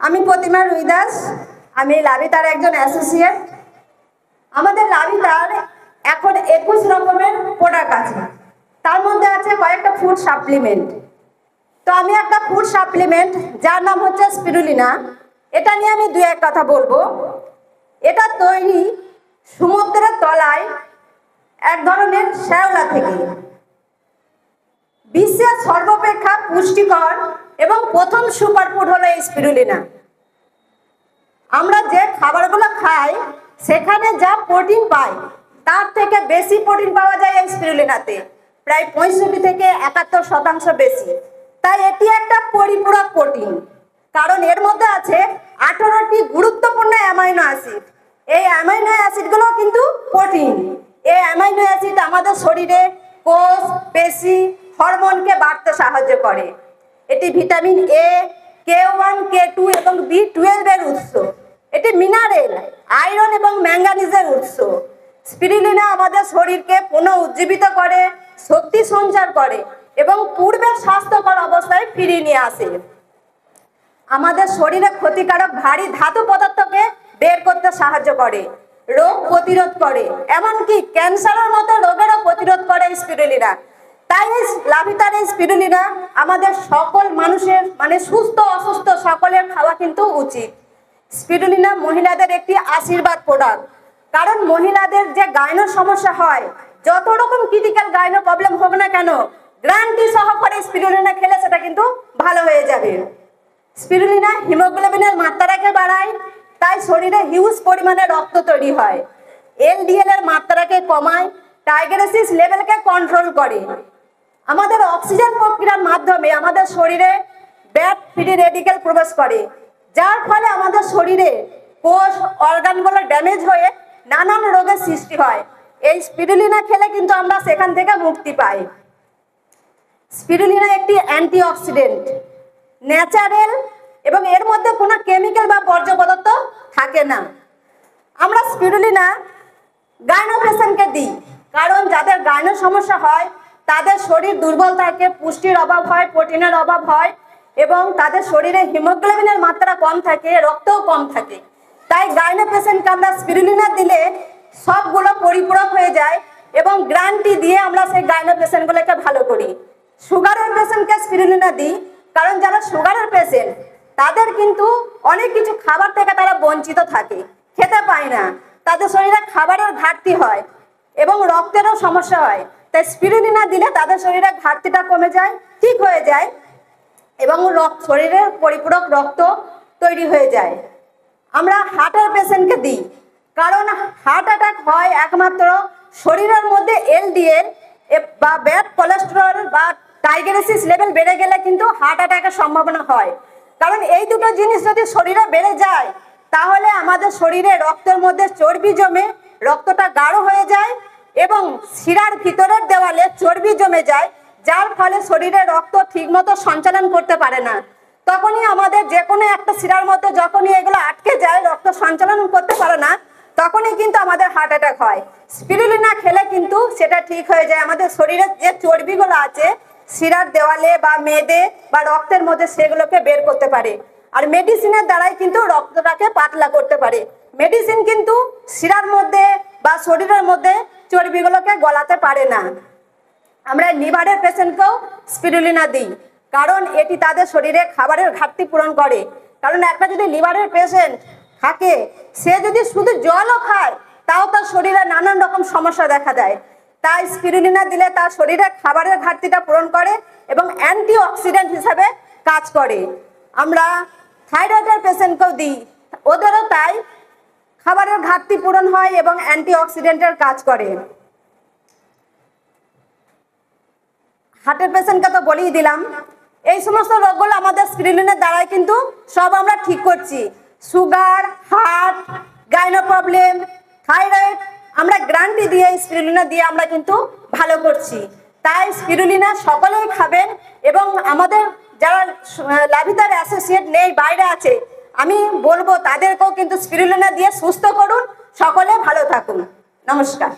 আমি প্রতিমা রুইদাস, আমি লাভিতার একজন অ্যাসোসিয়েট আমাদের লাভিতার এখন একুশ রকমের প্রোডাক্ট আছে। তার মধ্যে আছে কয়েকটা ফুড সাপ্লিমেন্ট তো আমি একটা ফুড সাপ্লিমেন্ট যার নাম হচ্ছে স্পিরুলিনা এটা নিয়ে আমি দু এক কথা বলব। এটা তৈরি সমুদ্রের তলায় এক ধরনের শ্যাওলা থেকে। বিশ্বের সর্বাপেক্ষা পুষ্টিকর এবং প্রথম সুপারফুড হলো এই স্পিরুলিনা। আমরা যে খাবারগুলো খাই, সেখানে যা প্রোটিন পাই, তার থেকে বেশি প্রোটিন পাওয়া যায় এই স্পিরুলিনাতে। প্রায় পঁয়ষট্টি থেকে একাত্তর শতাংশ বেশি। তাই এটি একটা পরিপূরক প্রোটিন। কারণ এর মধ্যে আছে আঠারোটি গুরুত্বপূর্ণ অ্যামাইনো অ্যাসিড। এই অ্যামাইনো অ্যাসিডগুলো কিন্তু প্রোটিন। এই অ্যামাইনো অ্যাসিড আমাদের শরীরে কোষ, পেশি, হরমোনকে বাড়তে সাহায্য করে। এটি vitamin A K one K two এবং বি টুয়েলভের উৎস। এটি মিনারেল আয়রন এবং ম্যাঙ্গানিজের উৎস। স্পিরিলিনা আমাদের শরীরকে পুনঃ উজ্জীবিত করে, শক্তি সঞ্চার করে এবং পূর্বের স্বাস্থ্যকর অবস্থায় ফিরিয়ে নিয়ে আসে। আমাদের শরীরে ক্ষতিকারক ভারী ধাতু পদার্থকে বের করতে সাহায্য করে, রোগ প্রতিরোধ করে। এমনকি ক্যান্সারের মতো রোগেরও প্রতিরোধ করে স্পিরুলিনা তাই এই লাভিতার এই স্পিরুলিনা আমাদের সকল মানুষের মানে সুস্থ, অসুস্থ সকলের খাওয়া কিন্তু উচিত। স্পিরুলিনা মহিলাদের একটি আশীর্বাদ প্রোডাক্ট কারণ মহিলাদের যে গাইনোর সমস্যা হয়, যত রকম ক্রিটিক্যাল গাইনো প্রবলেম হোক না কেন, গ্রান্টি সহকারে স্পিরুলিনা খেলে সেটা কিন্তু ভালো হয়ে যাবে। স্পিরুলিনা হিমোগ্লোবিনের মাত্রাকে বাড়ায়, তাই শরীরে হিউজ পরিমাণে রক্ত তৈরি হয়। এলডিএল এর মাত্রাকে কমায় টাইগ্রেসিস লেভেলকে কন্ট্রোল করে। আমাদের অক্সিজেন প্রক্রিয়ার মাধ্যমে আমাদের শরীরে ব্যাড ফ্রি রেডিকেল প্রবেশ করে। যার ফলে আমাদের শরীরে কোষ, অর্গানগুলো ড্যামেজ হয়ে নানান রোগের সৃষ্টি হয়। এই স্পিরুলিনা খেলে কিন্তু আমরা সেখান থেকে মুক্তি পাই। স্পিরুলিনা একটি অ্যান্টিঅক্সিডেন্ট। ন্যাচারাল এবং এর মধ্যে কোনো কেমিক্যাল বা বর্জ্য পদার্থ থাকে না। আমরা স্পিরুলিনা গাইনো পেশেন্টকে দিই। কারণ যাদের গাইনো সমস্যা হয় তাদের শরীর দুর্বল থাকে, পুষ্টির অভাব হয়, প্রোটিনের অভাব হয় এবং তাদের শরীরে হিমোগ্লোবিনের মাত্রা কম থাকে, রক্তও কম থাকে। তাই গাইনো পেশেন্টকে আমরা স্পিরুলিনা দিলে সবগুলো পরিপূরক হয়ে যায় এবং গ্রান্টি দিয়ে আমরা সেই গাইনো পেশেন্টগুলোকে ভালো করি। সুগারের পেশেন্টকে স্পিরুলিনা দিই, কারণ যারা সুগারের পেশেন্ট, তাদের কিন্তু অনেক কিছু খাবার থেকে তারা বঞ্চিত থাকে, খেতে পায় না। তাদের শরীরে খাবারের ঘাটতি হয় এবং রক্তেরও সমস্যা হয়। তাই স্পিরুলিনা দিলে তাদের শরীরে ঘাটতিটা কমে যায়, ঠিক হয়ে যায় এবং রক্ত, শরীরের পরিপূরক রক্ত তৈরি হয়ে যায়। আমরা হার্টের পেশেন্টকে দিই, কারণ হার্ট অ্যাটাক হয় একমাত্র শরীরের মধ্যে এলডিএল বা ব্যাড কোলেস্টেরল বা টাইগ্রেসিস লেভেল বেড়ে গেলে কিন্তু হার্ট অ্যাটাকের সম্ভাবনা হয়। কারণ এই দুটো জিনিস যদি শরীরে বেড়ে যায়, তাহলে আমাদের শরীরে রক্তের মধ্যে চর্বি জমে রক্তটা গাঢ় হয়ে যায় এবং শিরার ভিতরের দেওয়ালে চর্বি জমে যায়, যার ফলে শরীরে রক্ত ঠিকমতো সঞ্চালন করতে পারে না। তখনই আমাদের যে কোনো একটা শিরার মধ্যে যখনই এগুলো আটকে যায়, রক্ত সঞ্চালন করতে পারে না, তখনই কিন্তু আমাদের হার্ট অ্যাটাক হয়। স্পিরুলিনা খেলে কিন্তু সেটা ঠিক হয়ে যায়। আমাদের শরীরের যে চর্বিগুলো আছে, শিরার দেওয়ালে বা মেদে বা রক্তের মধ্যে সেগুলোকে বের করতে পারে। আর মেডিসিনের দ্বারাই কিন্তু রক্তটাকে পাতলা করতে পারে। মেডিসিন কিন্তু শিরার মধ্যে বা শরীরের মধ্যে চর্বিগুলোকে গলাতে পারে না। আমরা লিভারের পেশেন্টকেও স্পিরুলিনা দিই। কারণ এটি তাদের শরীরে খাবারের ঘাটতি পূরণ করে। কারণ একটা যদি লিভারের পেশেন্ট থাকে, সে যদি শুধু জলও খায়, তাও তার শরীরে নানান রকম সমস্যা দেখা দেয়। তাই স্পিরুলিনা দিলে তার শরীরে খাবারের ঘাটতিটা পূরণ করে এবং অ্যান্টি অক্সিডেন্ট হিসাবে কাজ করে। আমরা থাইরয়েডের পেশেন্টকেও দিই। ওদেরও তাই খাবারের ঘাটতি পূরণ হয় এবং অ্যান্টি অক্সিডেন্টের কাজ করে। হার্টের পেশেন্টকে তো বলেই দিলাম। এই সমস্ত রোগগুলো আমাদের স্ক্রিনের দ্বারাই কিন্তু সব আমরা ঠিক করছি। Sugar heart gyno problem thyroid আমরা গ্রান্টি দিয়ে স্পিরুলিনা দিয়ে আমরা কিন্তু ভালো করছি। তাই স্পিরুলিনা সকলেই খাবেন এবং আমাদের যারা লাভিতার অ্যাসোসিয়েট নেই, বাইরে আছে, আমি বলব তাদেরকেও কিন্তু স্পিরুলিনা দিয়ে সুস্থ করুন। সকলে ভালো থাকুন। নমস্কার।